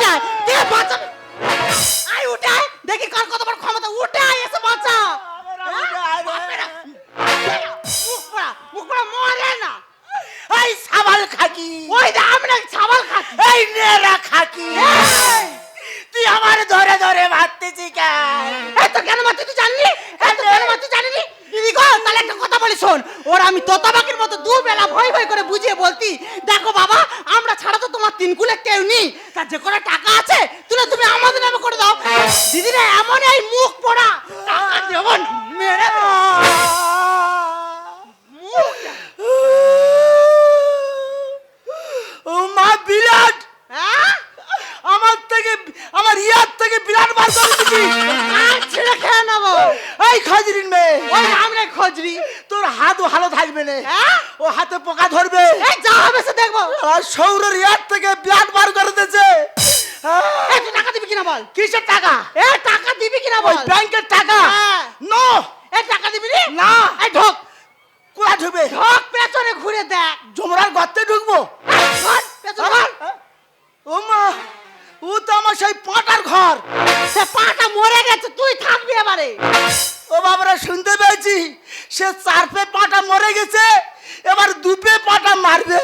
উঠে কে বাঁচা আয় উঠে দেখি কার কত বড় ক্ষমতা। উঠে এসে বাঁচা হ্যাঁ? মরে না। এই সাবাল খাকি। ওই যে এই খাকি। তুই আমার ধরে ধরে মারতেছি কেন? এই তো কেন মারছিস তুই জানলি? কেন জানিনি দিদি গো তাহলে একটা কথা বলি শোন। ওর আমি তোতাবাকির মতো দু বেলা ভয় ভয় করে বুঝিয়ে বলতি দেখো বাবা আমরা ছাড়া তো তোমার তিন কুলে কেউ নেই। আর ছেড়ে খেয়ে নেব। এই খাজরিন মেয়ে। ওই আমরা খোঁজরি। তোর হাত ভালো থাকবে না। হ্যাঁ? ও হাতে পোকা ধরবে। এই যা হবে সে দেখব। আর সৌরের ইয়ার থেকে বিরাট বার করে দিয়েছে। এই তুই টাকা দিবি কিনা বল? কিসের টাকা? এ টাকা দিবি কিনা বল? ব্যাংকের টাকা। হ্যাঁ। নো। এই টাকা দিবি না? এই ঢোক। কোথা ঢুকবে? ঢোক পেছনে ঘুরে দেখ। জমরার গর্তে ঢুকবো। ঘর, পেছনে ঘর। ও তো আমার সেই পাটার ঘর। সে পাটা মরে গেছে তুই থাকবি এবারে। ও বাবারা শুনতে পেয়েছি? সে চার পে পাটা মরে গেছে এবার দু পে পাটা মারবে।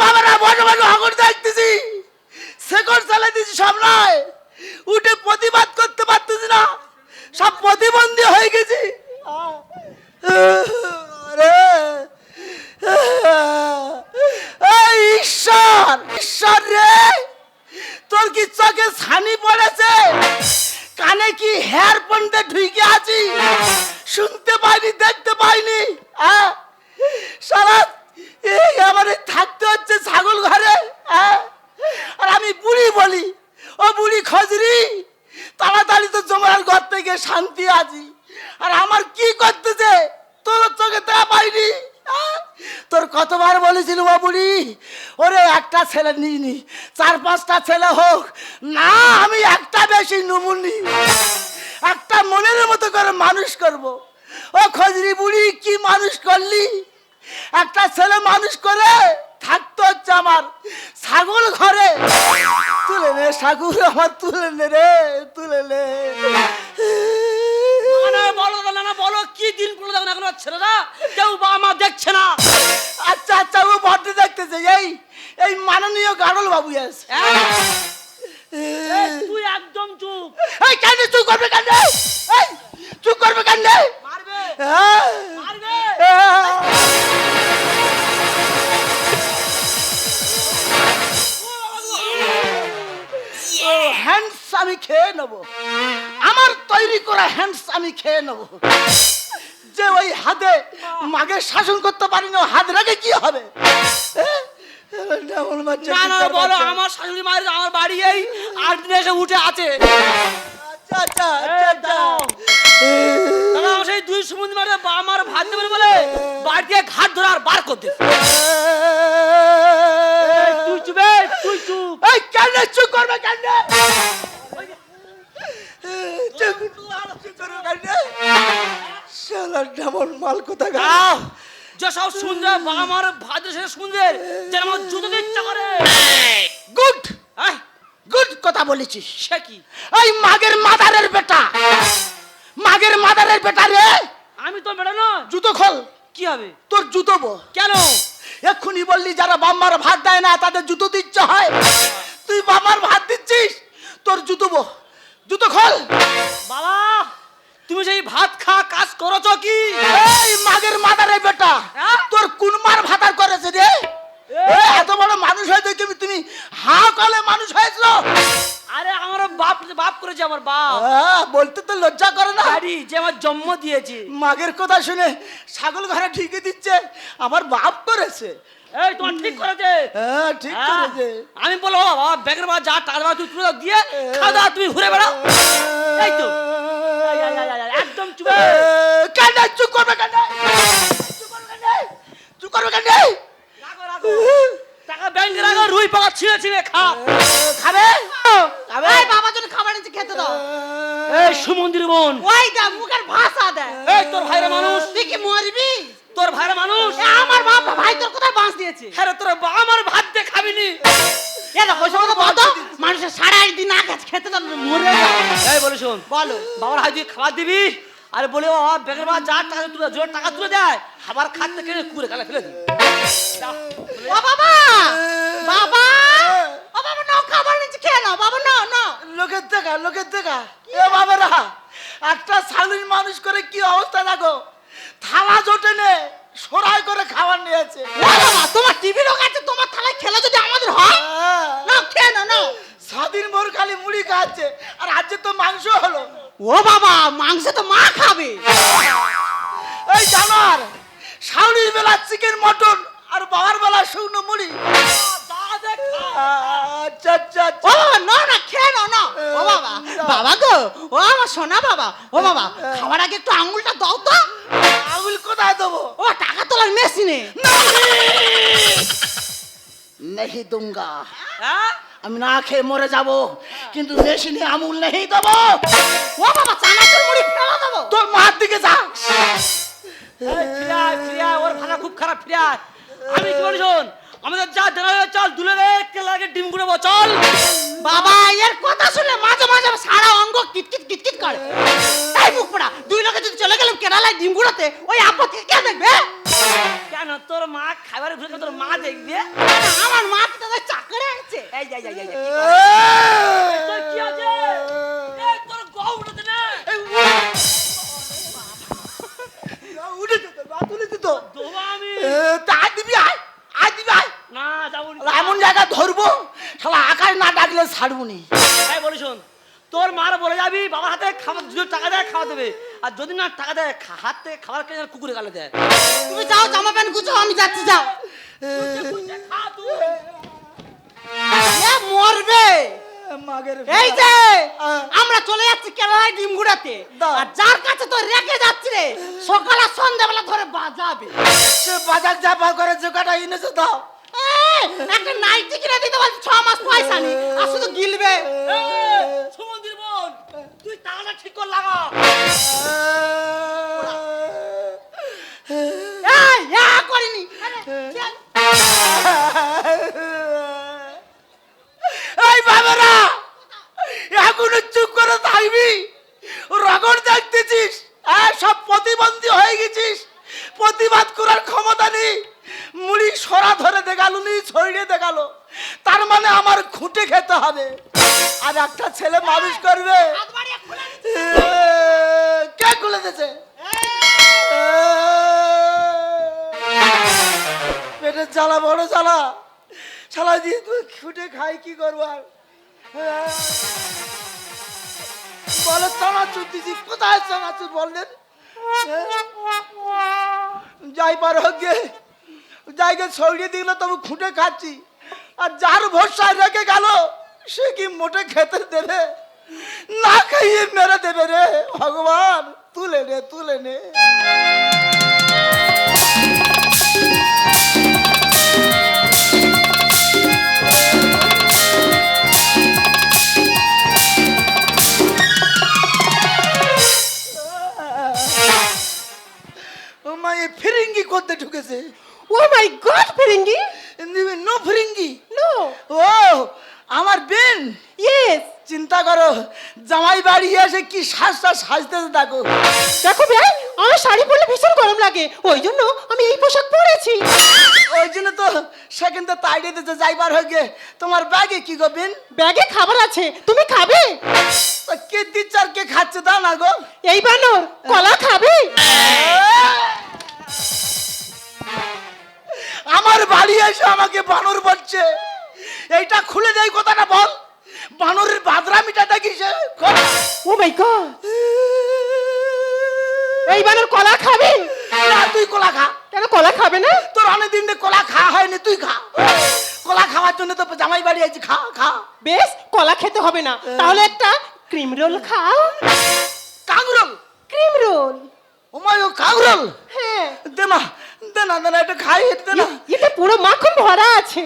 বাবারা, বড় বড় আগুন দেখতেছি। সেকন্ড চালাই দিছি সব নয়। উঠে প্রতিবাদ করতে পারতেছি না। সব প্রতিবন্ধী হয়ে গেছি। ঈশ্বর ঈশ্বর রে, তোর কি চোখে ছানি পড়েছে? কানে কি হেয়ার পন্ডে ঢুকে আছি? শুনতে পাইনি, দেখতে পাইনি? সারা এই আমার থাকতে হচ্ছে ছাগল ঘরে? আর আমি বুড়ি বলি। ও বুড়ি খজরি, তাড়াতাড়ি তো জমার ঘর থেকে শান্তি আছি আর আমার কি করতেছে? তোর চোখে তা পাইনি? তোর কতবার বলেছিল ও বুড়ি, ওরে একটা ছেলে নিইনি চার পাঁচটা ছেলে হোক, না আমি একটা বেশি নুমুনি। একটা মনের মতো করে মানুষ করব। ও খজরি বুড়ি, কি মানুষ করলি? একটা ছেলে মানুষ করে থাকতে হচ্ছে আমার ছাগল ঘরে। তুলে নে ছাগল আমার তুলে নে রে তুলে নে। না বলো না না বলো কি দিন পড়ল দেখো না এখন ছেলেরা? কেউ বাবা মা দেখছে না। আচ্ছা আচ্ছা ও বড্ড দেখতেছে এই এই মাননীয় গাড়ল বাবু আছে। হ্যাঁ? তুই একদম চুপ। এই কেন চুপ করবে কেন এই চুপ করবে কেন মারবে হ্যাঁ। মারবে। হ্যান্ডস আমি খেয়ে নেব। আমার তৈরি করা হ্যান্ডস আমি খেয়ে নেব। যে ওই হাতে মাগে শাসন করতে পারি না হাত রেখে কি হবে? বলো আমার শাশুড়ি মায়ের আমার বাড়ি এই আট দিনে এসে উঠে আছে। আচ্ছা আচ্ছা আচ্ছা আচ্ছা। আমার সেই দুই সমুদ্র মারে আমার ভাত দেবে বলে বাড়ি দিয়ে ঘাট ধরে আর বার করতে তুই চুপ এই কেন চুপ করবে কেন? চুপ। চুপ করবে কেন? শালা ডাবল মাল কোথায় গেল? যে সব সুন্দর বাবা মার সে সুন্দর যে আমার জুতো ইচ্ছা করে। গুড। গুড কথা বলেছিস। সে কি? এই মাগের মাদারের বেটা। মাগের মাদারের বেটা রে। আমি তো বেড়া না জুতো খোল। কি হবে? তোর জুতো বো কেন? এক্ষুনি বললি যারা বাম্মার ভাত দেয় না তাদের জুতো দিচ্ছ হয়। তুই বাম্মার ভাত দিচ্ছিস? তোর জুতো বো। জুতো খোল। বাবা তুমি সেই ভাত খা কাজ করছ কি? এই মাগের মাদারে বেটা হ্যাঁ? তোর কুনমার ভাতার করেছে রে? এত বড় মানুষ হয়েছে তুমি তুমি হা কলে মানুষ হয়েছিল। আরে আমার বাপ বাপ করেছে আমার বাপ। বলতে তো লজ্জা করে না। বাড়ি যে আমার জন্ম দিয়েছে। মাগের কথা শুনে ছাগল ঘরে ঠিকই দিচ্ছে আমার বাপ করেছে। এই তোমার ঠিক করেছে? হ্যাঁ ঠিক। করেছে। আমি বলব বাবা ব্যাগের বা যা টাকা তুই তুলে দিয়ে খাওয়া দাওয়া তুমি ঘুরে বেড়াও। এই তো। একদম চুপে কেন চুপ করবে কেন? চুপ করবে কেন? চুপ করবে কেন? টাকা ব্যাংকের আগে রুই পাকা ছিঁড়ে ছিঁড়ে খা। খাবে? খাবে? এই বাবার জন্য খাবার এনেছি খেতে দাও। এই সুমন্দির বোন। ওই দা মুখের ভাষা দে এই তোর ভাইরা মানুষ। তুই কি মরবি? তোর ভাইরা মানুষ। আমার বাপ ভাই তোর কোথায় বাঁশ দিয়েছে? হ্যাঁ তোর আমার ভাত দিয়ে খাবিনি। মানুষের সারা দিন না কাছে খেতে মরে এই বলে শোন বলো। বাবার হাত দিয়ে খাবার দিবি? আর বলে ও ব্যাংকের মা যা টাকা তুলে জোর টাকা তুলে দেয়। খাবার খাতে কেটে কুড়ে গালে ফেলে দিই ও বাবা! বাবা! ও বাবা নাও খাবার নিচে খেয়ে নাও। বাবা নাও নাও। লোকের দেখা লোকের দেখা এ বাবারা একটা শালীন মানুষ করে কি অবস্থা দেখো? থালা জোটে নে সরাই করে খাবার নিয়েছে। বাবা তোমার টিভি লোক আছে তোমার থালায় খেলে যদি আমাদের হয়? না খেয়ে নাও নাও। স্বাধীন ভোর খালি মুড়ি খাচ্ছে আর আজকে তো মাংস হলো। ও বাবা মাংস তো মা খাবে। এই জানার শাউরির বেলা চিকেন মটন আর বাবার বেলা শুকনো মুড়ি। আচ্ছা আচ্ছা ও আচ্ছা না খেয়ে নাও নাও ও বাবা বাবা গো ও আমার সোনা বাবা ও বাবা খাবার আগে একটু আঙুলটা দাও তো। আঙুল কোথায় দেবো? ও টাকা তোলার মেশিনে। নেহি দুঙ্গা। হ্যাঁ? আমি না খেয়ে মরে যাব। কিন্তু মেশিনে আমুল নেই দেবো। ও বাবা চানাচুর মুড়ি ফেলা দেবো। তোর মার দিকে যা। এই ফিরা আয়, ওর ভাষা খুব খারাপ ফিরা। আমি কি বলি শোন? আমাদের যা জানা হয়ে চল দুলে রে কেলাকে ডিম গুঁড়ো চল। বাবা এর কথা শুনলে মাঝে মাঝে সারা অঙ্গ কিটকিট কিটকিট করে। তাই মুখ পড়া দুই লোকে যদি চলে গেলাম কেরালায় ডিম গুঁড়োতে ওই আপত্তি কে দেখবে? কেন তোর মা খাবার ঘুরে তোর মা দেখবে? আমার মা তো তাদের চাকরে আছে? এই যাই যাই যাই কি তোর কি আছে? এই তোর গহু উঠেছে না। উঠে। যেত মা তুলে দিত দেবো আমি তা দিবি আয় আয় দিবি আয় না যাব না। শালা এমন জায়গা ধরবো শালা আকাশ না ডাকলে ছাড়বো নি। এই বলি শোন তোর মার বলে যাবি বাবার হাতে খাবার দুটো টাকা দেয় খাওয়া দেবে। আর যদি না টাকা দেয় হাত থেকে খাবার কিনে কুকুরে গালে দেয়। তুমি যাও জামা প্যান্ট গুছো আমি যাচ্ছি যাও। মরবে। এই যে আমরা চলে যাচ্ছি কেরালায় ডিম গুঁড়াতে। আর যার কাছে তো রেখে যাচ্ছি রে সকাল আর সন্ধ্যাবেলা ধরে বাজাবে। সে বাজার চাপা করে যে কটা এনেছে দাও। একটা নাইটি কিনে দিতে বলছি ছ মাস পয়সা নেই। আর শুধু গিলবে। সুমন্দির বোন তুই টাকাটা ঠিক করে লাগা। করিনি। এই বাবারা এখনও চুপ করে থাকবি? রগড় দেখতেছিস? সব প্রতিবন্ধী হয়ে গেছিস। প্রতিবাদ করার ক্ষমতা নেই। সরা ধরে দেখাল নি ছড়িয়ে দেখাল। তার মানে আমার খুঁটে খেতে হবে। আর একটা ছেলে মানুষ করবে। কে খুলে দিয়েছে? পেটের জ্বালা, বড় জ্বালা। শালা, দিয়ে তুই খুঁটে খাই, কি করব আর? বলো, চানাচুর দিছি। কোথায় চানাচুর বললেন? যাই পার হোক জায়গা ছড়িয়ে দিল, তবু খুঁটে খাচ্ছি। আর যার ভরসায় রেখে গেল, সে কি মোটে খেতে দেবে? না খাইয়ে মেরে দেবে রে, ভগবান, তুলে নে তুলে নে। সাজতেছে দেখো। দেখো ভাই আমার শাড়ি পরলে ভীষণ গরম লাগে। ওই জন্য আমি এই পোশাক পরেছি। ওই জন্য তো সেখান তো তাড়িয়ে দিতে যাইবার হয়ে তোমার ব্যাগে কি গো বেন? ব্যাগে খাবার আছে তুমি খাবে? কে দিচ্ছে আর কে খাচ্ছে তা না গো? এই বানর কলা খাবে? আমার বাড়ি এসে আমাকে বানর বলছে। এইটা খুলে দেয় কথাটা বল। বানরের বাদরামিটা দেখিস ও মাই গড এই বানর কলা খাবে? না তুই কলা খা। কেন কলা খাবে না? তোর অনেকদিন ধরে কলা খাওয়া হয়নি তুই খা। কলা খাওয়ার জন্য তো জামাই বাড়ি আছি খা খা। বেশ কলা খেতে হবে না। তাহলে একটা ক্রিম রোল খাও। কাংরল। Cream roll. O my oh কাংরল। হ্যাঁ। দে মা দে না দে না একটু খাই দে না। এটা পুরো মাখন ভরা আছে।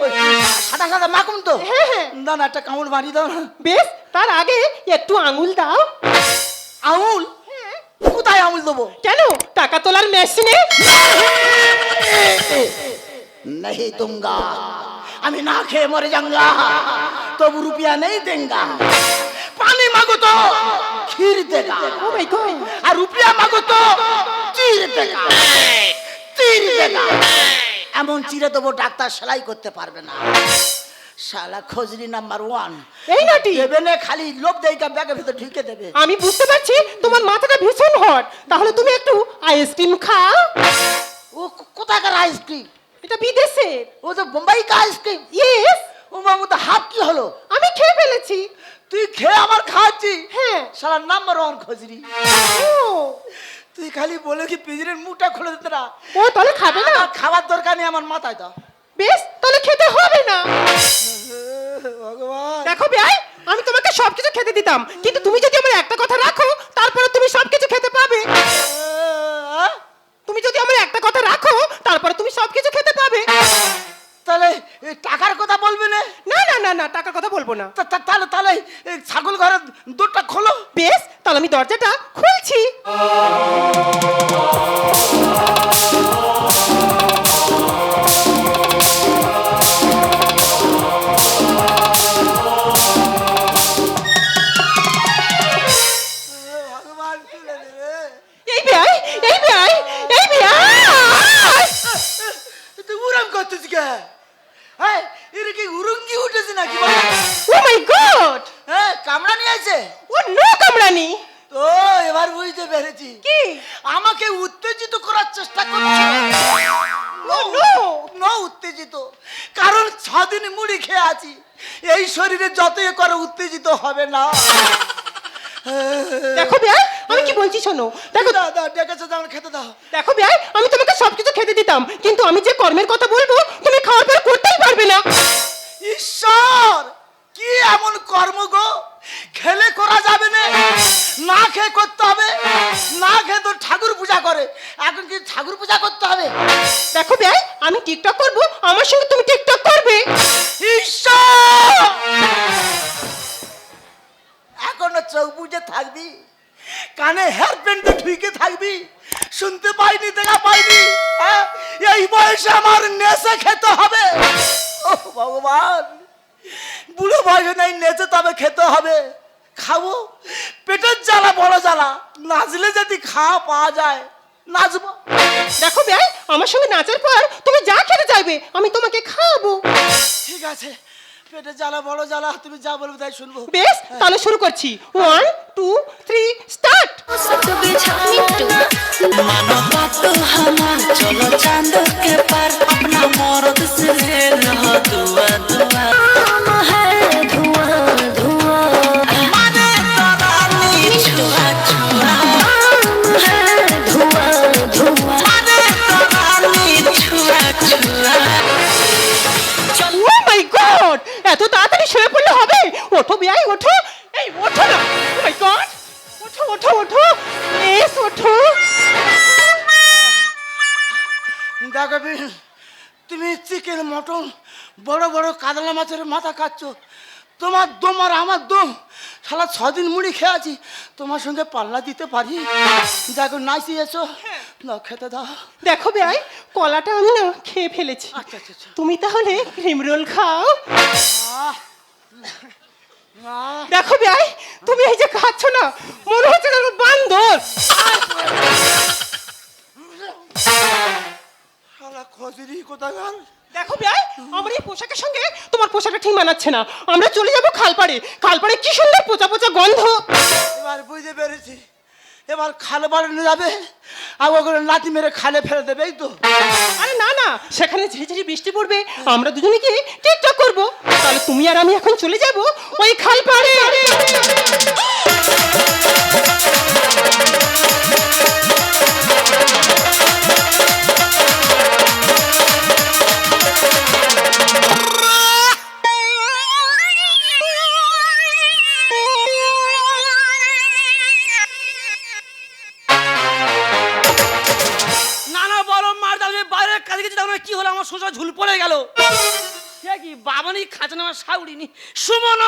সাদা সাদা মাখুন তো। হ্যাঁ, হ্যাঁ। দে না একটা কামড় মারি দাও না। বেশ তার আগে একটু আঙুল দাও। আঙুল? কোথায় আঙুল দেবো কেন টাকা তোলার মেশিনে नहीं दूंगा আমি না খেয়ে মরে যাঙ্গা তবু রুপিয়া নেই দেঙ্গা পানি মাগো তো ক্ষীর দেগা ও মাই গড আর রুপিয়া মাগো তো চির দেগা চির দেগা এমন চিরে দেবো ডাক্তার সেলাই করতে পারবে না শালা খজরি নাম্বার ওয়ান। এই নাটি খালি লোভ দেয়কা ব্যাগের ভিতর ঢুকে দেবে। আমি বুঝতে পারছি তোমার মাথাটা ভীষণ হট। তাহলে তুমি একটু আইসক্রিম খাও। ও কোথাকার আইসক্রিম এটা বিদেশে। ও তো বোম্বাই কা আইসক্রিম ইয়েস ও মামু তো হাফ কি হলো? আমি খেয়ে ফেলেছি। তুই খেয়ে আমার খাচ্ছি? হ্যাঁ। শালা নাম্বার ওয়ান খজরি। তুই খালি বলে কি পিজরের মুখটা খুলে দিতে না? ও তাহলে খাবে না। খাবার দরকার নেই আমার মাথায় দাও। বেশ তাহলে খেতে হবে না। দেখো ভাই আমি তোমাকে সবকিছু খেতে দিতাম কিন্তু তুমি যদি আমার একটা কথা রাখো তারপরে তুমি সবকিছু খেতে পাবে। তুমি যদি আমার একটা কথা রাখো তারপরে তুমি সবকিছু খেতে পাবে। তাহলে টাকার কথা বলবে না? না না না না টাকার কথা বলব না। তাহলে তাহলে ছাগল ঘরের দুধটা খোলো। বেশ তাহলে আমি দরজাটা খুলছি। কে হ্যাঁ এর কি উরুঙ্গি উঠেছে নাকি ও মাই গড হ্যাঁ কামড়া আছে ও নো কামড়ানি তো এবার বুঝতে পেরেছি কি আমাকে উত্তেজিত করার চেষ্টা করছে নো নো উত্তেজিত কারণ ছদিন মুড়ি খেয়ে আছি এই শরীরে যতই করে উত্তেজিত হবে না দেখো আমি কি বলছি শোনো? দেখো ডেকেছে দাও খেতে দাও। দেখো ভাই আমি তোমাকে সবকিছু খেতে দিতাম কিন্তু আমি যে কর্মের কথা বলব তুমি খাওয়ার পর করতেই পারবে না। ঈশ্বর কি এমন কর্ম গো? খেলে করা যাবে না। না খেয়ে করতে হবে। না খেয়ে তো ঠাকুর পূজা করে। এখন কি ঠাকুর পূজা করতে হবে? দেখো ভাই আমি টিকটক করব আমার সঙ্গে তুমি টিকটক করবে। ঈশ্বর! এখনও চোখ বুঝে থাকবি? কানে হেয়ার প্যান্টে ঢুকে থাকবি। শুনতে পাইনি দেখা পাইনি। হ্যাঁ? এই বয়সে আমার নেশে খেতে হবে। ও ভগবান। বুড়ো বয়সে নাই নেচে তবে খেতে হবে। খাব। পেটের জ্বালা বড় জ্বালা। নাচলে যদি খাওয়া পাওয়া যায়। নাচবো। দেখো ভাই আমার সঙ্গে নাচের পর তুমি যা খেতে চাইবে আমি তোমাকে খাওয়াবো ঠিক আছে। পেটের জ্বালা বড় জ্বালা তুমি যা বলবে তাই শুনবো বেশ তাহলে শুরু করছি ওয়ান টু থ্রি স্টার্ট मानो बात हमार चलो चांद के पार अपना मर्द से ले रहो दुआ दुआ हम है ওঠো বিয়াই ওঠো। এই ওঠো না। ও মাই গড ওঠো ওঠো ওঠো। এস ওঠো। দেখো তুমি চিকেন মটন বড় বড় কাতলা মাছের মাথা খাচ্ছ। তোমার দম আর আমার দম। সারা ছদিন মুড়ি খেয়ে আছি। তোমার সঙ্গে পাল্লা দিতে পারি। দেখো নাইসি এসো। না খেতে দাও। দেখো বিয়াই কলাটা আমি না খেয়ে ফেলেছি। আচ্ছা আচ্ছা আচ্ছা। তুমি তাহলে ক্রিম রোল খাও দেখো বিয়াই তুমি এই যে খাচ্ছ না মনে হচ্ছে যেন বান্দর। খজরি কোথাকার? দেখো বিয়াই আমার এই পোশাকের সঙ্গে তোমার পোশাকটা ঠিক মানাচ্ছে না। আমরা চলে যাব খালপাড়ে। খালপাড়ে কি সুন্দর পচা পচা গন্ধ। এবার বুঝতে পেরেছি। এবার খালে বাড়ানো যাবে, আর ওগুলো লাঠি মেরে খালে ফেলে দেবে, এই তো। আরে না না, সেখানে ঝিঝিরি বৃষ্টি পড়বে, আমরা দুজনে গিয়ে টিকটক করব? তাহলে তুমি আর আমি এখন চলে যাব ওই খালপাড়ে না সাউরিনি সুমন!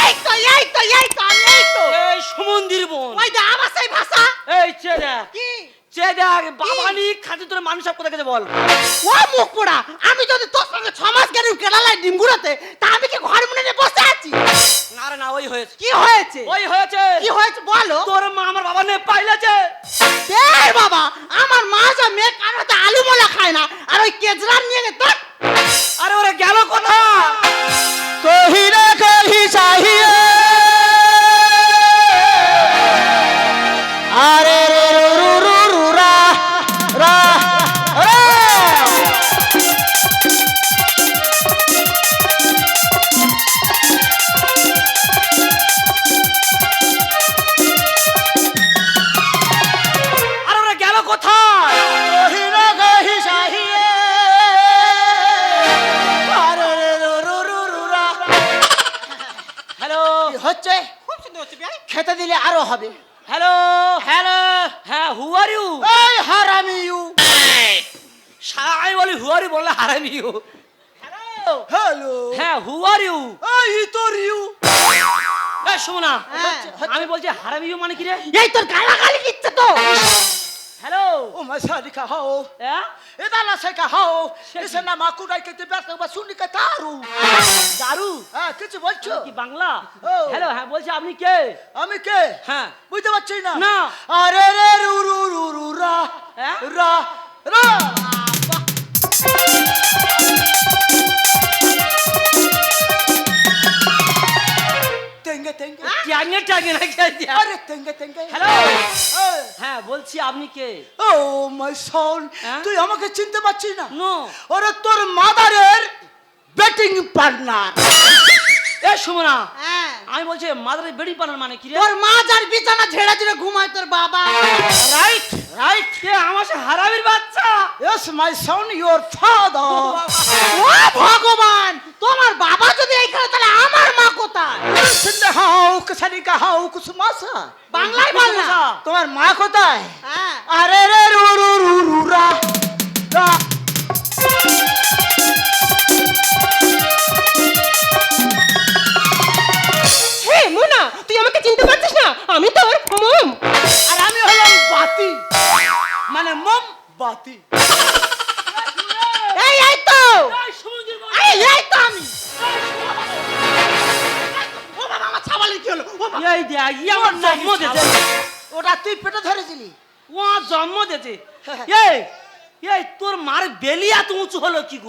এই তো এই তো এই তো এই তো। এই সুমন্দির বোন। ওই দা আমার সেই ভাষা। এই চে কি চে দেখ বাবানি খাঁচা তোর মানুষ সব কোথায় গেছে বল। ও মুখ পোড়া আমি যদি তোর সঙ্গে ছ মাস গেলে কেরালায় ডিম গুঁড়োতে তা আমি কি ঘর মনে নিয়ে বসে আছি? না রে না ওই হয়েছে। কি হয়েছে? ওই হয়েছে। কি হয়েছে বলো? তোর মা আমার বাবা নে পাইলেছে। এই বাবা আমার মা যা মেয়ে কারও হাতে আলু মোলা খায় না আর ওই কেজরার নিয়ে তোর। আরে ওরে গেল কোথা হাও হ্যাঁ এটা না সে কা হাও সে এসে না মাকু ডাই কেতে ব্যস্ত বা শুনি কা তারু দারু হ্যাঁ কিছু বলছো কি বাংলা। হ্যালো হ্যাঁ বলছি আপনি কে আমি কে হ্যাঁ বুঝতে পারছি না না। আরে রে রু রু রু রু রা? রা তেঙ্গে তেঙ্গে ট্যাঙ্গে ট্যাঙ্গে না কে আরে তেঙ্গে তেঙ্গে হ্যালো হ্যাঁ বলছি আপনি কে? ও মাই সন? তুই আমাকে চিনতে পারছিস না? নো ওরে তোর মাদারের ব্যাটিং পার্টনার এ সুমনা হ্যাঁ। আমি বলছি মাদারের বেড়ি পানার মানে কি রে? তোর মা যার বিছানা ঝেড়ে ঝেড়ে ঘুমায় তোর বাবা। রাইট রাইট কে আমার সে হারামির বাচ্চা? Yes my son your father ও ভগবান বাংলায় বল না। তোমার মা কোথায়? হ্যাঁ। আরে রু তোর মার বেলি এত উঁচু হলো কি গো?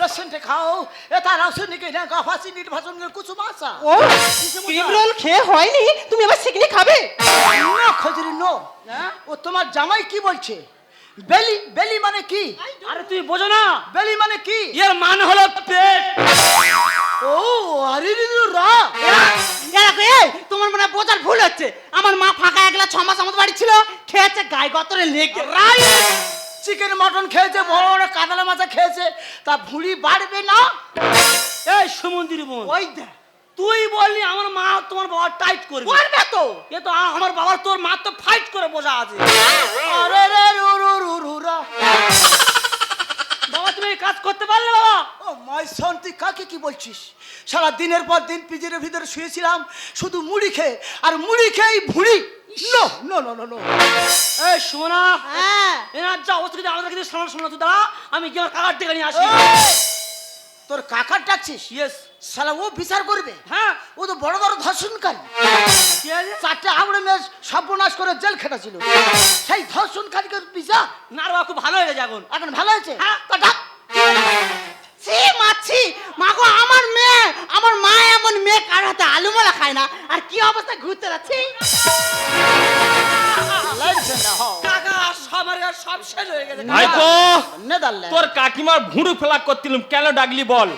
লসনটে খাও এটা রাসনিকে না গাফাসি নির্বাচন কুসুমাসা ও ক্রিম খেয়ে হয়নি তুমি আবার সিকনি খাবে? No খজরি no. ও তোমার জামাই কি বলছে? বেলি বেলি মানে কি? আরে তুই বোঝো না। বেলি মানে কি? এর মান হলো পেট। ও আরে রে তোমার মনে বোঝার ভুল হচ্ছে। আমার মা ফাঁকা একলা ছ মাস আমাদের বাড়ি ছিল খেয়েছে গায়ে গতরে লেগে। চিকেন মটন খেয়েছে বড় বড় কাতলা মাছা খেয়েছে তা ভুঁড়ি বাড়বে না? এই সমুদ্রের বোন। ওই দেখ। তুই বললি আমার মা তোমার বাবা টাইট করবে। করবে তো। এ তো আমার বাবার তোর মা তো ফাইট করে বোঝা আছে। আরে রে রু রু রু রু রা বাবা তুমি কাজ করতে পারলে বাবা। ও মাই সন তুই কাকে কি বলছিস? সারা দিনের পর দিন পিজের ভিতরে শুয়েছিলাম শুধু মুড়ি খেয়ে আর মুড়ি খেয়েই ভুঁড়ি no no no no no এই সোনা হ্যাঁ। এনার যা অবস্থা কিন্তু আমাদের কাছে শোনা শোনা তুই দাঁড়া আমি আমার কাকার ডেকে নিয়ে আসি। তোর কাকার ডাকছিস? ইয়েস শালা ও বিচার করবে? হ্যাঁ। ও তো বড় বড় ধর্ষণকারী। চারটে আঙুলে মেয়ে সর্বনাশ করে জেল খেটেছিল। সেই ধর্ষণকারীকে বিচার? না রে খুব ভালো হয়ে গেছে এখন। এখন ভালো হয়েছে? হ্যাঁ। তা ডাক। ছি মাছি মাগো আমার মেয়ে আমার মা এমন মেয়ে কার হাতে আলু মালা খায় না? আর কি অবস্থা ঘুরতে যাচ্ছে? লাগছে না হও কাকা সব সব শেষ হয়ে গেছে। ভাইপো তোর কাকিমার ভুঁড়ু ফেলাক করছিলাম কেন ডাকলি বল?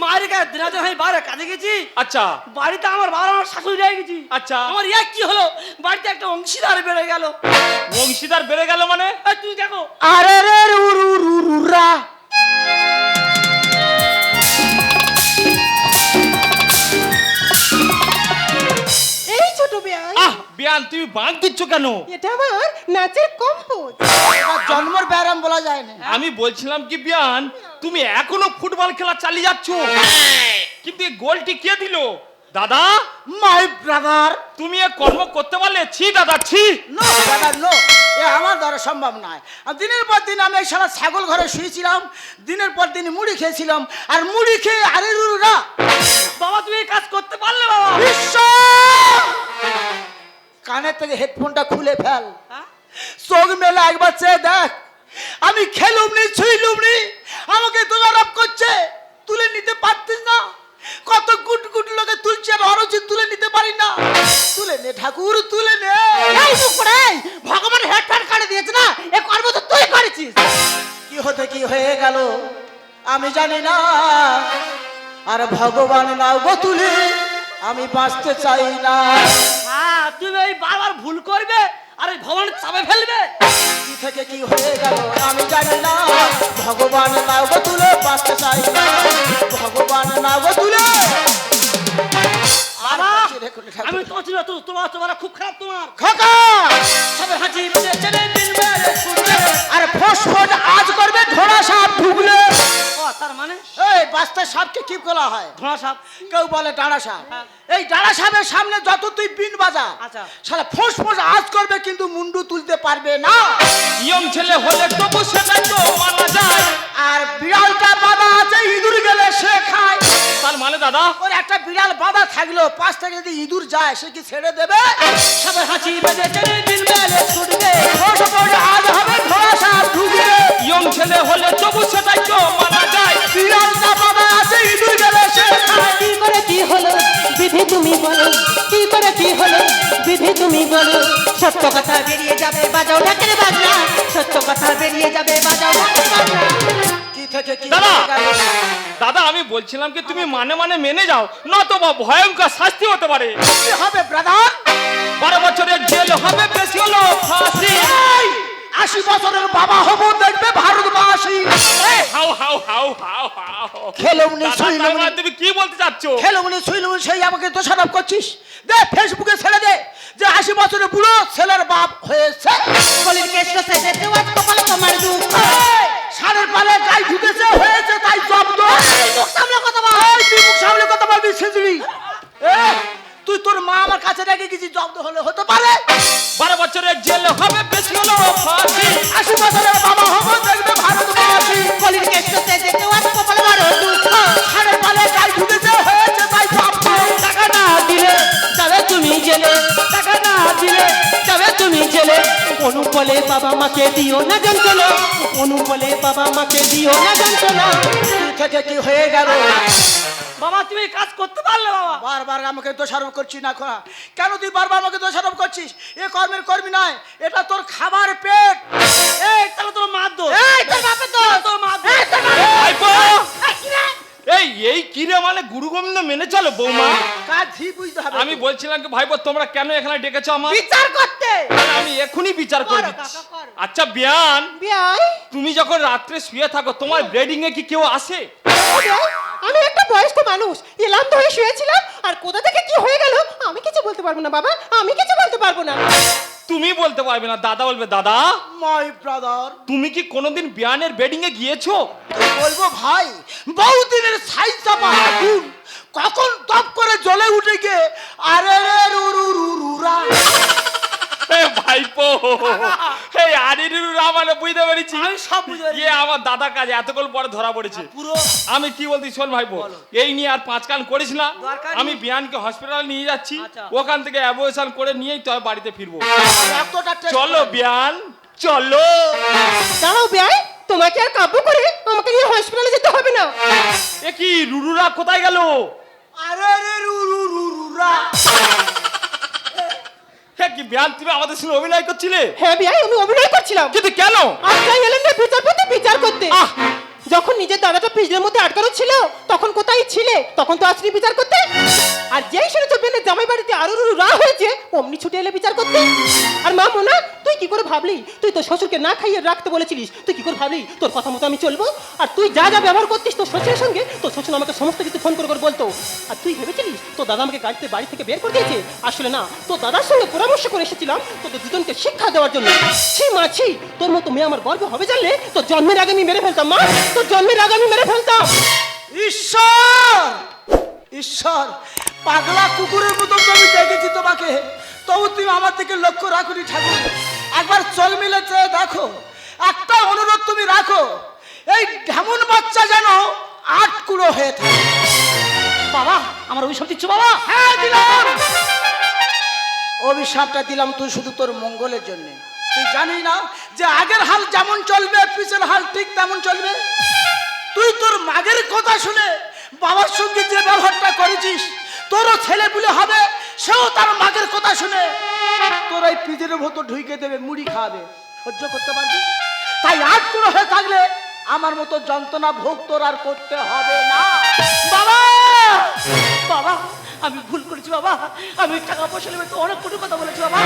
মায়ের কাছে দিনাজে আমি বাইরে কাজে গেছি। আচ্ছা। বাড়িতে আমার বাবা আমার শাশুড়ি রয়ে গেছি। আচ্ছা। আমার ইয়া কি হলো? বাড়িতে একটা অংশীদার বেড়ে গেল। অংশীদার বেড়ে গেল মানে? তুই দেখো। আরে রে রু রু রু রু। বেয়াই। আহ বিয়ান তুমি বাঁক দিচ্ছ কেন? এটা আমার নাচের কম্পোজ। জন্মর ব্যায়াম বলা যায় না। আমি বলছিলাম কি বিয়ান তুমি এখনও ফুটবল খেলা চালিয়ে যাচ্ছ? কিন্তু এই গোলটি কে দিল? দাদা? মাই ব্রাদার তুমি এ কর্ম করতে পারলে? ছি দাদা ছি! নো দাদা নো এ আমার দ্বারা সম্ভব নয়। আর দিনের পর দিন আমি এই সারা ছাগল ঘরে শুয়েছিলাম দিনের পর দিন মুড়ি খেয়েছিলাম আর মুড়ি খেয়ে আরে রুরুরা বাবা তুমি এই কাজ করতে পারলে বাবা? ঈশ্বর! কানের থেকে হেডফোনটা খুলে ফেল। হ্যাঁ? চোখ মেলে একবার চেয়ে দেখ। আমি খেলুম নি ছুইলুম নি আমাকে দোষারোপ করছে। তুলে নিতে পারতিস না। কত গুট গুট লোকে তুলছে আর অরচিত তুলে নিতে পারি না। তুলে নে ঠাকুর তুলে নে। এই মুখ করে ভগবান হেড ফ্যান কাটে দিয়েছে না? এ কর্ম তো তুই করেছিস। কি হতে কি হয়ে গেল আমি জানি না। আর ভগবান নাও গো তুলে আমি বাঁচতে চাই না। হ্যাঁ তুমি ওই বারবার ভুল করবে আর ভগবান চাপে ফেলবে। কি থেকে কি হয়ে গেল আমি জানি না। ভগবান নাও তুলে, বাঁচতে চাই। ভগবান নাও তুলে। বাবা। আমি তোমার ছিল তো তোমার তোমার খুব খারাপ তোমার। খোকা! সবে হাঁচি আরে ফোস ফোস আজ করবে ঘোড়া সাপ ঢুকলে। তার মানে? এই বাস্তা সাপকে কি বলা হয়? ঘোড়া সাপ। কেউ বলে ডাঁড়া সাপ। এই ডাঁড়া সাপের সামনে যত তুই বিন বাজা আচ্ছা। শালা ফোস ফোস আজ করবে কিন্তু মুন্ডু তুলতে পারবে না। ইয়ং ছেলে হলে তবু তো মানা যায়। আর বিড়ালটা বাঁধা আছে ইঁদুর গেলে সে খায়। তার মানে দাদা? ওর একটা বিড়াল বাঁধা থাকল পাশ থেকে যদি ইঁদুর যায় সে কি ছেড়ে দেবে? হাঁচি দিন ছুটবে। আজ হবে ঢুকবে। ইয়ং ছেলে হলে তবু সেটাই তো মানা যায়। আছে ইঁদুর গেলে সে খায় কি করে কি হলো? বিধি তুমি বলো। কি করে কি হলো? বিধি তুমি বলো। সত্য কথা বেরিয়ে যাবে বাজাও ঢাকের বাজনা। সত্য কথা বেরিয়ে যাবে বাজাও ঢাকের বাজনা। কি থেকে কি দাদা! দাদা আমি বলছিলাম কি তুমি মানে মানে মেনে যাও নয়তো বা ভয়ঙ্কর শাস্তি হতে পারে। কি হবে ব্রাদার বারো বছরের জেল হবে বেশি হলো ফাঁসি। এই, আশি বছরের বাবা হব দেখবে ভারতবাসী। হাউ হাউ হাউ হাউ হাউ খেলুমনি মানে তুমি কি বলতে চাচ্ছ? খেলুমনি ছুইলুমনি সেই আমাকে দোষারোপ করছিস? দে ফেসবুকে ছেড়ে দে। যে আশি বছরের বুড়ো ছেলের বাপ হয়েছে। সেজে জব্দ মুখ সামলে কথা বল। এই, তুই মুখ সামলে কথা বলবি তুই তোর মা আমার কাছে রেখে গেছি জব্দ হলে হতে পারে? বারো বছরের জেল হবে বেশি হলো ফাঁসি। আশি বছরের বাবা বলে বাবা মাকে দিও না যন্ত্রণা। অনু বলে বাবা মাকে দিও না যন্ত্রণা। কি থেকে কি হয়ে গেল? বাবা তুমি এই কাজ করতে পারলে বাবা। বারবার আমাকে দোষারোপ করছিস না খোনা কেন তুই বারবার আমাকে দোষারোপ করছিস? এ কর্মের কর্মী নয় এটা তোর খাবার পেট। এই তাহলে তোর মার দোষ। এই তোর বাপের দোষ। তোর মার দোষ! এই এই কিরে মানে গুরু গোবিন্দ মেনে চলো বৌমা? কাজই বুঝতে হবে আমি বলছিলাম কি ভাইপো তোমরা কেন এখানে ডেকেছো আমার? বিচার করতে। আমি এখনি বিচার করে দিচ্ছি আচ্ছা বিয়ান বিয়ান তুমি যখন রাত্রে শুয়ে থাকো তোমার ব্রেডিং এ কি কেউ আসে? আমি একটা বয়স্ক মানুষ। এলাম হয়ে শুয়েছিলাম আর কোথা থেকে কি হয়ে গেল আমি কিছু বলতে পারব না বাবা আমি কিছু বলতে পারব না। তুমি বলতে পারবে না দাদা বলবে দাদা। মাই ব্রাদার তুমি কি কোনোদিন বিয়ানের বেডিং এ গিয়েছো? বলব ভাই বহুদিনের সাইজ চাপা আগুন কখন টপ করে জ্বলে উঠে গিয়ে আরে রে রু রু রু রু। ভাইপো। এই বুঝতে পেরেছি? আমি সব বুঝতে। ইয়ে আমার দাদা কাজে এতক্ষণ পরে ধরা পড়েছে। পুরো আমি কি বলছি শোন ভাইপো এই নিয়ে আর পাঁচ কান করিস না। আমি বিয়ানকে হসপিটালে নিয়ে যাচ্ছি। আচ্ছা। ওখান থেকে অ্যাবর্শন করে নিয়েই তবে বাড়িতে ফিরবো। চলো বিয়ান চলো। দাঁড়াও বিয়াই তোমাকে আর কাব্য করে আমাকে নিয়ে হসপিটালে যেতে হবে না। এ কি রুরুরা কোথায় গেল? আরে রে রু রু রু রু রা। হ্যাঁ কি বিয়াল তুমি আমাদের সঙ্গে অভিনয় করছিলে? হ্যাঁ বিয়াই আমি অভিনয় করছিলাম। কিন্তু কেন? আপনারা এলেন না বিচারপতি বিচার করতে। আহ! যখন নিজের দাদাটা পিজনের মধ্যে আটকানো ছিল, তখন কোথায় ছিলে? তখন তো আসনি বিচার করতে। আর যেই শুনেছ বেনের জামাই বাড়িতে আরও রা হয়েছে, অমনি ছুটে এলে বিচার করতে। আর মা মোনা, তুই কি করে ভাবলি? তুই তো শ্বশুরকে না খাইয়ে রাখতে বলেছিলিস। তুই কি করে ভাবলি? তোর কথা মতো আমি চলবো। আর তুই যা যা ব্যবহার করতিস তোর শ্বশুরের সঙ্গে, তোর শ্বশুর আমাকে সমস্ত কিছু ফোন করে করে বলতো। আর তুই ভেবেছিলিস তো দাদা আমাকে গাড়িতে বাড়ি থেকে বের করে দিয়েছে? আসলে না, তোর দাদার সঙ্গে পরামর্শ করে এসেছিলাম তোদের দুজনকে শিক্ষা দেওয়ার জন্য। ছি মা, ছি, তোর মতো মেয়ে আমার গর্ব হবে জানলে তোর জন্মের আগে আমি মেরে ফেলতাম, মা। তোর জন্মের আগে আমি মেরে ফেলতাম। ঈশ্বর! ঈশ্বর পাগলা কুকুরের মতো আমি দেখেছি তোমাকে। তবু তুমি আমার দিকে লক্ষ্য রাখুনি ঠাকুর। একবার চল মিলে দেখো। একটা অনুরোধ তুমি রাখো। এই ঢেমন বাচ্চা যেন আট কুড়ো হয়ে থাকে। বাবা আমার অভিশাপ দিচ্ছ বাবা? হ্যাঁ দিলাম। অভিশাপটা দিলাম তুই শুধু তোর মঙ্গলের জন্য। তুই জানি না যে আগের হাল যেমন চলবে পিছের হাল ঠিক তেমন চলবে। তুই তোর মাগের কথা শুনে বাবার সঙ্গে যে ব্যবহারটা করেছিস, তোরও ছেলে পুলে হবে, সেও তার মাগের কথা শুনে। তোর এই পিজের ভেতর ঢুকে দেবে, মুড়ি খাওয়াবে। সহ্য করতে পারবি? তাই আট করে হয়ে থাকলে আমার মতো যন্ত্রণা ভোগ তোর আর করতে হবে না। বাবা! বাবা, আমি ভুল করেছি, বাবা। আমি টাকা পয়সা নেবে তো অনেক কোটি কথা বলেছি, বাবা।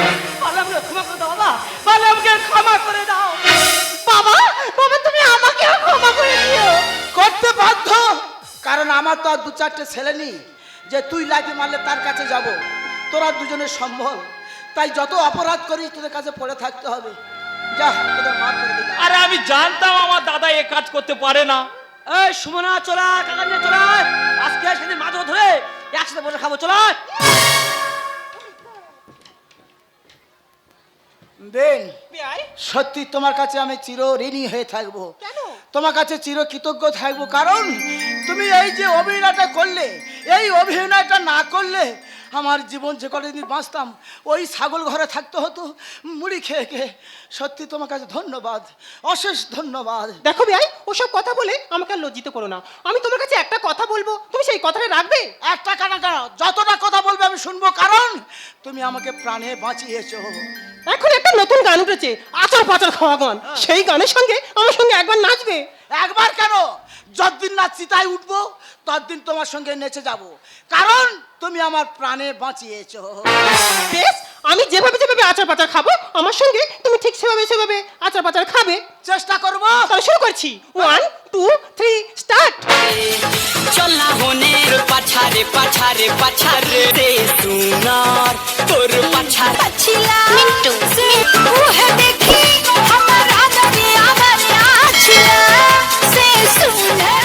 তো আর দু চারটে ছেলে নেই যে তুই লাগি মারলে তার কাছে যাব। তোরা দুজনের সম্ভব তাই যত অপরাধ করিস তোদের কাছে পড়ে থাকতে হবে। যা তোদের মাফ করে দিলাম। আরে আমি জানতাম আমার দাদা এ কাজ করতে পারে না। এই সুমনা চলা কাকা নিয়ে চলা আজকে সেদিন মাথা ধরে একসাথে বসে খাব চলা বেন সত্যি তোমার কাছে আমি চির ঋণী হয়ে থাকব। তোমার কাছে চির কৃতজ্ঞ থাকব কারণ তুমি এই যে অভিনয়টা করলে এই অভিনয়টা না করলে আমার জীবন যে কদিন বাঁচতাম ওই ছাগল ঘরে থাকতে হতো মুড়ি খেয়ে খেয়ে। সত্যি তোমার কাছে ধন্যবাদ অশেষ ধন্যবাদ। দেখো বেয়াই ওসব কথা বলে আমাকে আর লজ্জিত করো না। আমি তোমার কাছে একটা কথা বলব তুমি সেই কথাটা রাখবে? একটা কেন কেন যতটা কথা বলবে আমি শুনব কারণ তুমি আমাকে প্রাণে বাঁচিয়েছো। এখন একটা নতুন গান উঠেছে আচার পাচার খাওয়া গান। সেই গানের সঙ্গে আমার সঙ্গে একবার নাচবে। একবার কেন? যতদিন না চিতায় উঠবো ততদিন তোমার সঙ্গে নেচে যাব। কারণ তুমি আমার প্রাণে বাঁচিয়েছো। বেশ আমি যেভাবে যেভাবে আচার পাচার খাব আমার সঙ্গে তুমি ঠিক সেভাবে সেভাবে আচার পাচার খাবে। চেষ্টা করব। তাহলে শুরু করছি। ওয়ান টু থ্রি স্টার্ট চলা হনের পাছারে পাছারে পাছারে সুনার তোর পাছার। পাছিলা। মিন্টু হ্যাঁ, দেখি। আমার আছিলা। সে সুনার